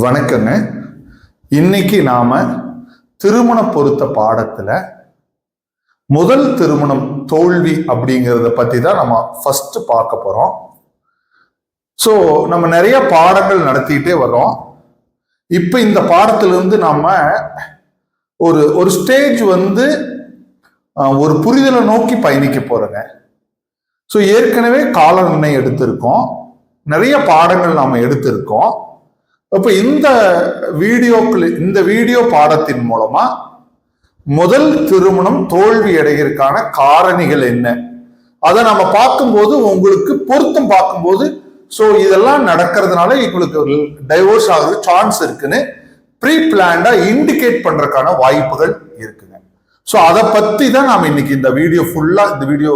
வணக்கங்க. இன்னைக்கு நாம திருமண பொருத்த பாடத்துல முதல் திருமணம் தோல்வி அப்படிங்கிறத பத்தி தான் நம்ம ஃபர்ஸ்ட் பார்க்க போறோம். ஸோ நம்ம நிறைய பாடங்கள் நடத்திக்கிட்டே வரோம் இப்போ இந்த பாடத்திலிருந்து நாம ஒரு ஒரு ஸ்டேஜ் வந்து ஒரு புரிதலை நோக்கி பயணிக்க போறோங்க. ஸோ ஏற்கனவே கால நிர்ணயம் எடுத்திருக்கோம். நிறைய பாடங்கள் நாம எடுத்திருக்கோம். அப்ப இந்த வீடியோக்கள் இந்த வீடியோ பாடத்தின் மூலமா முதல் திருமணம் தோல்வி அடைகிறதுக்கான காரணிகள் என்ன? அதை நம்ம பார்க்கும்போது உங்களுக்கு பொருத்தம் பார்க்கும்போது ஸோ இதெல்லாம் நடக்கிறதுனால எங்களுக்கு டைவோர்ஸ் ஆகுது சான்ஸ் இருக்குன்னு ப்ரீ பிளான்டா இண்டிகேட் பண்றதுக்கான வாய்ப்புகள் இருக்குங்க. ஸோ அதை பத்தி தான் நாம இன்னைக்கு இந்த வீடியோ ஃபுல்லா இந்த வீடியோ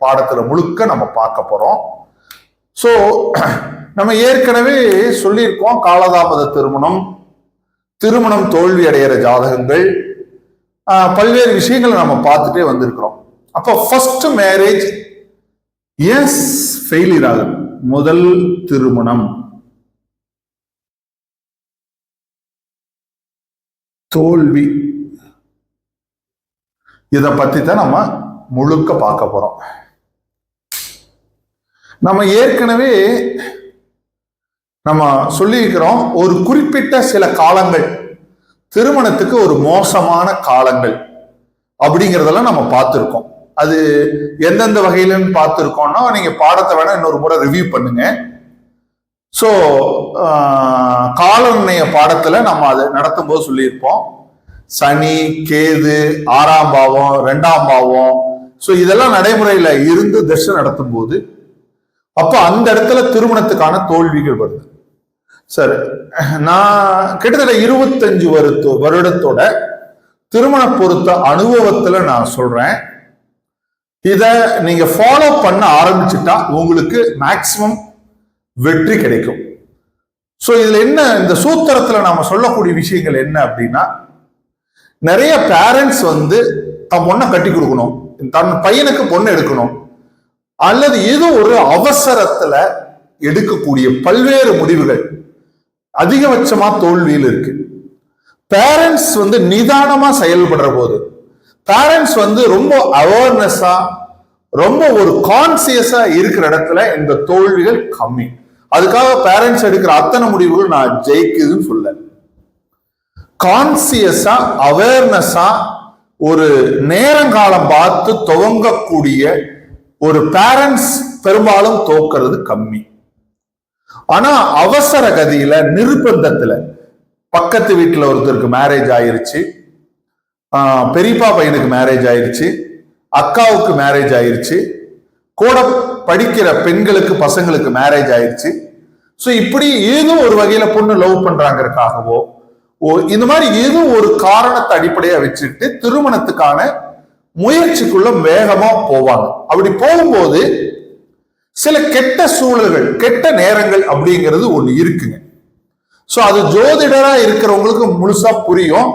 பாடத்துல முழுக்க நம்ம பார்க்க போறோம். ஸோ நம்ம ஏற்கனவே சொல்லியிருக்கோம் காலதாமத திருமணம் திருமணம் தோல்வி அடைகிற ஜாதகங்கள் பல்வேறு விஷயங்களை நம்ம பார்த்துட்டே வந்திருக்கிறோம். அப்போ ஃபர்ஸ்ட் மேரேஜ் எஸ் ஃபெயிலியர் ஆகுது? முதல் திருமணம். தோல்வி. இதை பத்தி தான் நம்ம முழுக்க பார்க்க போறோம். நம்ம ஏற்கனவே நம்ம சொல்லியிருக்கிறோம் ஒரு குறிப்பிட்ட சில காலங்கள். திருமணத்துக்கு ஒரு மோசமான காலங்கள். அப்படிங்கிறதெல்லாம் நம்ம பார்த்துருக்கோம். அது எந்தெந்த வகையிலன்னு பார்த்துருக்கோம்னா நீங்க பாடத்தை வேணா இன்னொரு முறை ரிவ்யூ பண்ணுங்க. ஸோ காலநிலைய பாடத்துல நம்ம அதை நடத்தும் போது சொல்லியிருப்போம். சனி கேது ஆறாம் பாவம் ரெண்டாம் பாவம். ஸோ இதெல்லாம் நடைமுறையில இருந்து தசை நடத்தும் போது அப்போ அந்த இடத்துல திருமணத்துக்கான தோல்விகள் வருது. சார். நான் கிட்டத்தட்ட இருபத்தஞ்சு வருத்து வருடத்தோட திருமண பொருத்த அனுபவத்துல நான் சொல்றேன். இத நீங்க ஃபாலோ பண்ண ஆரம்பிச்சுட்டா உங்களுக்கு மேக்சிமம் வெற்றி கிடைக்கும். ஸோ இதுல என்ன இந்த சூத்திரத்துல நாம சொல்லக்கூடிய விஷயங்கள் என்ன அப்படின்னா நிறைய பேரண்ட்ஸ் வந்து தன் பொண்ணை கட்டி கொடுக்கணும். தன் பையனுக்கு பொண்ணு எடுக்கணும். அல்லது ஏதோ ஒரு அவசரத்துல எடுக்கக்கூடிய பல்வேறு முடிவுகள். அதிகபட்சமா தோல்வியில் இருக்கு. பேரண்ட்ஸ் வந்து நிதானமா செயல்படுற போது பேரண்ட்ஸ் வந்து ரொம்ப அவேர்னஸா ரொம்ப ஒரு கான்சியஸா இருக்கிற இடத்துல இந்த தோல்விகள் கம்மி. அதுக்காக பேரண்ட்ஸ் எடுக்கிற அத்தனை முடிவுகள் நான் ஜெயிக்குதுன்னு சொல்ல கான்சியஸா அவேர்னஸா ஒரு நேரங்காலம் பார்த்து துவங்கக்கூடிய ஒரு பேரண்ட்ஸ் பெரும்பாலும் தோக்கிறது கம்மி. ஆனா அவசர கதியில நிர்பந்தத்துல பக்கத்து வீட்டுல ஒருத்தருக்கு மேரேஜ் ஆயிருச்சு. பெரியப்பா பையனுக்கு மேரேஜ் ஆயிருச்சு. அக்காவுக்கு மேரேஜ் ஆயிருச்சு. கூட படிக்கிற பெண்களுக்கு பசங்களுக்கு மேரேஜ் ஆயிருச்சு. ஸோ இப்படி ஏதோ ஒரு வகையில பொண்ணு லவ் பண்றாங்கிறதுக்காகவோ ஓ இந்த மாதிரி ஏதோ ஒரு காரணத்தை அடிப்படையா வச்சுட்டு திருமணத்துக்கான முயற்சிக்குள்ள வேகமா போவாங்க. அப்படி போகும்போது சில கெட்ட சூழல்கள் கெட்ட நேரங்கள் அப்படிங்கிறது ஒன்று இருக்குங்க. ஸோ அது ஜோதிடரா இருக்கிறவங்களுக்கு முழுசா புரியும்.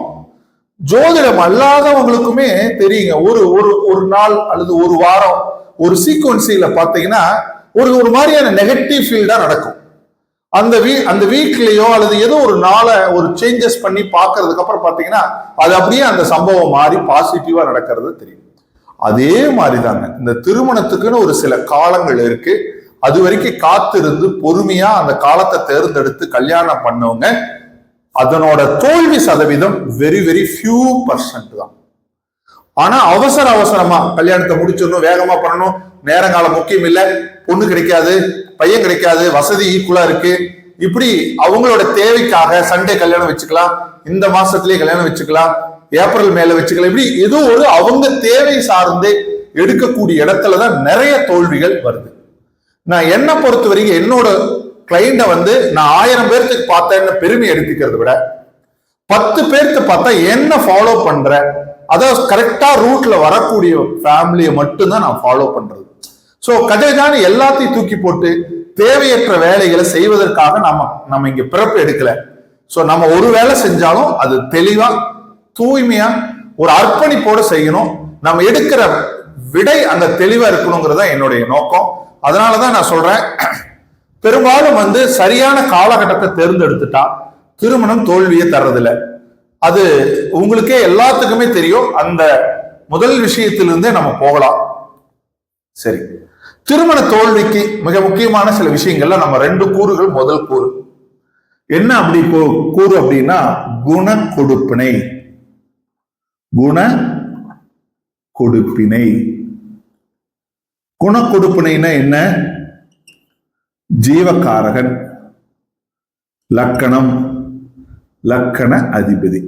ஜோதிடம் அல்லாதவங்களுக்குமே தெரியுங்க. ஒரு ஒரு ஒரு நாள் அல்லது ஒரு வாரம் ஒரு சீக்வன்சியில பார்த்தீங்கன்னா ஒரு ஒரு மாதிரியான நெகட்டிவ் ஃபீல்டா நடக்கும். அந்த வீ அந்த வீக்லேயோ அல்லது ஏதோ ஒரு நாளை ஒரு சேஞ்சஸ் பண்ணி பார்க்கறதுக்கு அப்புறம் அது அப்படியே அந்த சம்பவம் மாறி பாசிட்டிவா நடக்கிறது தெரியும் அதே மாதிரிதாங்க. இந்த திருமணத்துக்குன்னு ஒரு சில காலங்கள் இருக்கு. அது வரைக்கும் காத்திருந்து பொறுமையா அந்த காலத்தை தேர்ந்தெடுத்து கல்யாணம் பண்ணவங்க அதனோட தோல்வி சதவீதம் வெரி வெரி ஃபியூ பர்சன்ட் தான். ஆனா அவசர அவசரமா கல்யாணத்தை முடிச்சிடணும் வேகமா பண்ணணும் நேரங்காலம் முக்கியம் இல்லை பொண்ணு கிடைக்காது பையன் கிடைக்காது வசதி ஈக்குவலா இருக்கு. இப்படி அவங்களோட தேவைக்காக சண்டே கல்யாணம் வச்சுக்கலாம் இந்த மாசத்திலேயே கல்யாணம் வச்சுக்கலாம் ஏப்ரல் மேல வச்சுக்கல. இப்படி ஏதோ ஒரு அவங்க தேவை சார்ந்து எடுக்கக்கூடிய இடத்துல தான் நிறைய தோல்விகள் வருது. நான் என்ன பொறுத்த வரைக்கும் என்னோட கிளைண்ட வந்து நான் ஆயிரம் பேர்த்துக்கு பார்த்தேன்னு பெருமை எடுத்துக்கிறத விட பத்து பேர்த்து பார்த்தா என்ன ஃபாலோ பண்ற அதாவது கரெக்டா ரூட்ல வரக்கூடிய ஃபேமிலியை மட்டும்தான் நான் ஃபாலோ பண்றது. ஸோ கதைதான் எல்லாத்தையும் தூக்கி போட்டு தேவையற்ற வேலைகளை செய்வதற்காக நம்ம நம்ம இங்க பிறப்பு எடுக்கல. ஸோ நம்ம ஒரு வேலை செஞ்சாலும் அது தெளிவா தூய்மையா ஒரு அர்ப்பணிப்போட செய்யணும். நம்ம எடுக்கிற விடை அந்த தெளிவா இருக்கணுங்கிறதா என்னுடைய நோக்கம். அதனாலதான் நான் சொல்றேன் பெரும்பாலும் வந்து சரியான காலகட்டத்தை தேர்ந்தெடுத்துட்டா திருமணம் தோல்வியை தர்றதில்ல. அது உங்களுக்கே எல்லாத்துக்குமே தெரியும். அந்த முதல் விஷயத்திலிருந்தே நம்ம போகலாம். சரி. திருமண தோல்விக்கு மிக முக்கியமான சில விஷயங்கள்ல நம்ம ரெண்டு கூறுகள். முதல் கூறு. என்ன அப்படி கூ- கூறு அப்படின்னா குண கொடுப்பினை குண கொடுப்பினை குண கொடுப்பினைனா என்ன? ஜீவகாரகன் லக்கணம் லக்கண அதிபதி.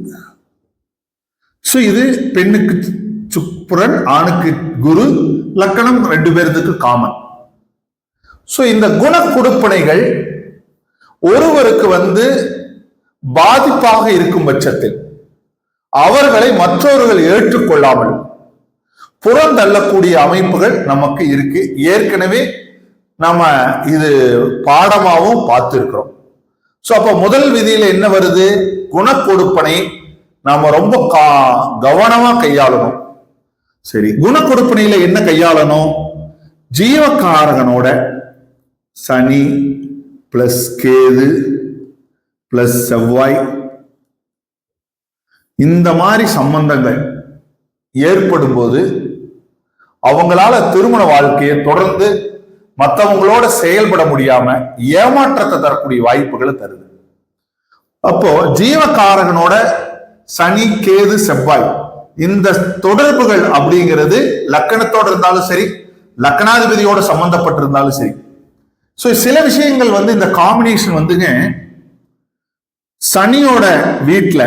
சோ இது பெண்ணுக்கு சுப்புரன் ஆணுக்கு குரு லக்கணம் ரெண்டு பேர்த்துக்கு காமன் சோ இந்த குண கொடுப்பனைகள் ஒருவருக்கு வந்து பாதிப்பாக இருக்கும் பட்சத்தில் அவர்களை மற்றவர்கள் ஏற்றுக்கொள்ளாமல் புறந்தள்ளக்கூடிய அமைப்புகள் நமக்கு இருக்கு. ஏற்கனவே நம்ம இது பாடமாகவும் பார்த்துருக்குறோம். ஸோ அப்போ முதல் விதியில் என்ன வருது? குணக்கொடுப்பனை நாம ரொம்ப கா- கவனமா கையாளணும். சரி குணக்கொடுப்பனையில என்ன கையாளணும்? ஜீவகாரகனோட சனி பிளஸ் கேது பிளஸ் செவ்வாய் இந்த மாதிரி சம்பந்தங்கள் ஏற்படும் போது அவங்களால திருமண வாழ்க்கையை தொடர்ந்து மற்றவங்களோட செயல்பட முடியாம ஏமாற்றத்தை தரக்கூடிய வாய்ப்புகளை தருது. அப்போ ஜீவகாரகனோட சனி கேது செவ்வாய் இந்த தொடர்புகள் அப்படிங்கிறது லக்கணத்தோட இருந்தாலும் சரி லக்கணாதிபதியோட சம்பந்தப்பட்டிருந்தாலும் சரி. ஸோ சில விஷயங்கள் வந்து இந்த காம்பினேஷன் வந்துங்க சனியோட வீட்டில்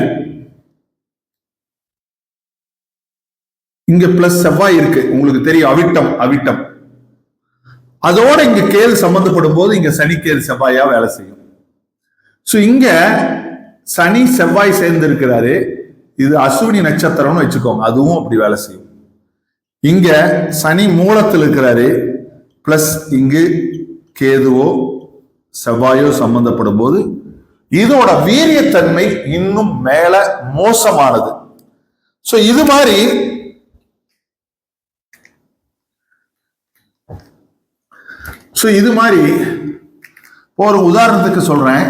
இங்க பிளஸ் செவ்வாய் இருக்கு. உங்களுக்கு தெரியும் அவிட்டம் அவிட்டம். அதோட இங்க கேள் சம்பந்தப்படும் போது இங்க சனிக்கேள் செவ்வாயா வேலை செய்யும். சோ இங்க சனி செவ்வாய் சேர்ந்து இருக்கிறாரு இது அஸ்வினி நட்சத்திரம்னு வச்சுக்கோங்க. அதுவும் அப்படி வேலை செய்யும். இங்க சனி மூலத்தில் இருக்கிறாரு. பிளஸ் இங்கு கேதுவோ செவ்வாயோ சம்பந்தப்படும் போது இதோட வீரியத்தன்மை இன்னும் மேல மோசமானது. சோ இது மாதிரி ஸோ இது மாதிரி ஒரு உதாரணத்துக்கு சொல்றேன்.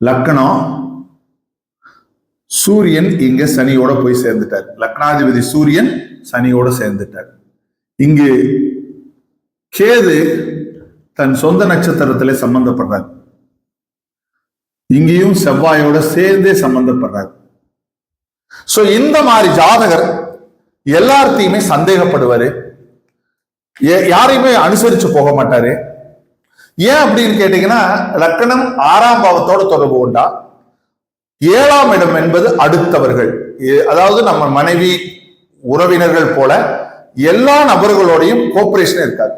லக்கணம் சூரியன் இங்க சனியோட போய் சேர்ந்துட்டார். லக்னாதிபதி சூரியன் சனியோட சேர்ந்துட்டார். இங்கு கேது தன் சொந்த நட்சத்திரத்திலே சம்பந்தப்படுறார். இங்கேயும் செவ்வாயோட சேர்ந்தே சம்பந்தப்படுறார். சோ இந்த மாதிரி ஜாதகர் எல்லார்த்தையுமே சந்தேகப்படுவாரு. யாரையுமே அனுசரிச்சு போக மாட்டாரு. ஏன் அப்படின்னு கேட்டீங்கன்னா லக்கணம் ஆறாம் பாவத்தோட தொடர்பு உண்டா? ஏழாம் இடம் என்பது அடுத்தவர்கள். ஏ- அதாவது நம்ம மனைவி உறவினர்கள் போல எல்லா நபர்களோடையும் கோஆபரேஷன் இருக்காது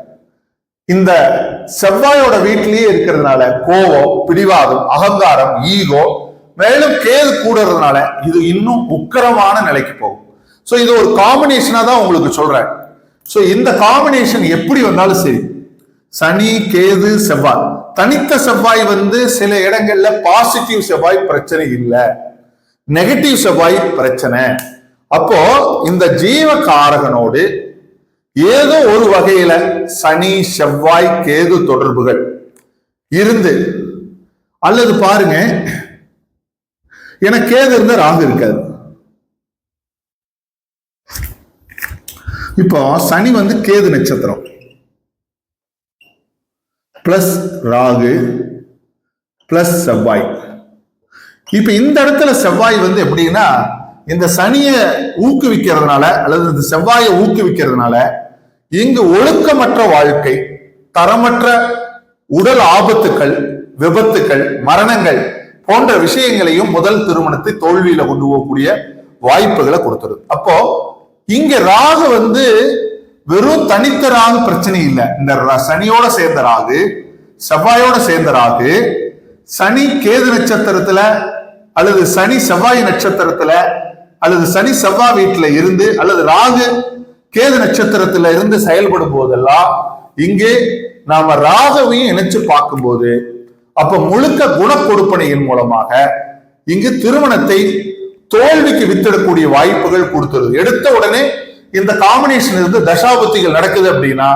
இந்த செவ்வாயோட வீட்டிலேயே இருக்கிறதுனால கோபம் பிடிவாதம் அகங்காரம் ஈகோ மேலும் கேது கூடுறதுனால இது இன்னும் உக்கிரமான நிலைக்கு போகும். ஸோ இது ஒரு காம்பினேஷனா தான் உங்களுக்கு சொல்றேன். ஸோ இந்த காம்பினேஷன் எப்படி வந்தாலும் சரி சனி கேது செவ்வாய். தனித்த செவ்வாய் வந்து சில இடங்கள்ல பாசிட்டிவ் செவ்வாய் பிரச்சனை இல்லை. நெகட்டிவ் செவ்வாய் பிரச்சனை. அப்போ இந்த ஜீவ காரகனோடு ஏதோ ஒரு வகையில சனி செவ்வாய் கேது தொடர்புகள் இருந்து அல்லது பாருங்க எனக்கு கேது இருந்தா ராகு இருக்காது. இப்போ சனி வந்து கேது நட்சத்திரம். பிளஸ் ராகு பிளஸ் செவ்வாய். இப்ப இந்த இடத்துல செவ்வாய் வந்து எப்படின்னா இந்த சனியை ஊக்குவிக்கிறதுனால அல்லது இந்த செவ்வாயை ஊக்குவிக்கிறதுனால இங்கு ஒழுக்கமற்ற வாழ்க்கை தரமற்ற உடல் ஆபத்துக்கள் விபத்துக்கள் மரணங்கள் போன்ற விஷயங்களையும் முதல் திருமணத்தை தோல்வியில கொண்டு போகக்கூடிய வாய்ப்புகளை கொடுத்துருது. அப்போ இங்க ராகு வந்து வெறும் தனித்த ராகு பிரச்சனை இல்லை. இந்த ர- சனியோட சேர்ந்த ராகு செவ்வாயோட சேர்ந்த ராகு சனி கேது நட்சத்திரத்துல அல்லது சனி செவ்வாய் நட்சத்திரத்துல அல்லது சனி செவ்வாய் வீட்டுல இருந்து அல்லது ராகு கேது நட்சத்திரத்துல இருந்து செயல்படும் போதெல்லாம் இங்கே நாம ராகவையும் இணைச்சு பார்க்கும்போது அப்ப முழுக்க குண கொடுப்பனையின் மூலமாக இங்கு திருமணத்தை தோல்விக்கு வித்திடக்கூடிய வாய்ப்புகள் கொடுத்துருது எடுத்த உடனே இந்த காம்பினேஷன் இருந்து தசாபுத்திகள் நடக்குது அப்படின்னா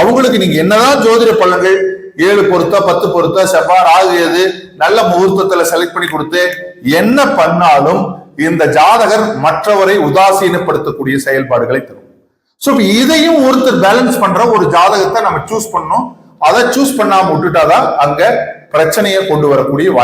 அவங்களுக்கு நீங்க என்னதான் ஜோதிட பலன்கள் ஏழு பொருத்தா பத்து பொருத்தா செவ்வாய் ராகு எது நல்ல முகூர்த்தத்துல செலக்ட் பண்ணி கொடுத்து என்ன பண்ணாலும் இந்த ஜாதகர் மற்றவரை உதாசீனப்படுத்தக்கூடிய செயல்பாடுகளை தரும். சோ இதையும் ஒருத்தர் பேலன்ஸ் பண்ற ஒரு ஜாதகத்தை நம்ம சூஸ் பண்ணணும். அதை சூஸ் பண்ணாம விட்டுட்டாதான் அங்க பிரச்சனையை கொண்டு வரக்கூடிய வாய்ப்பு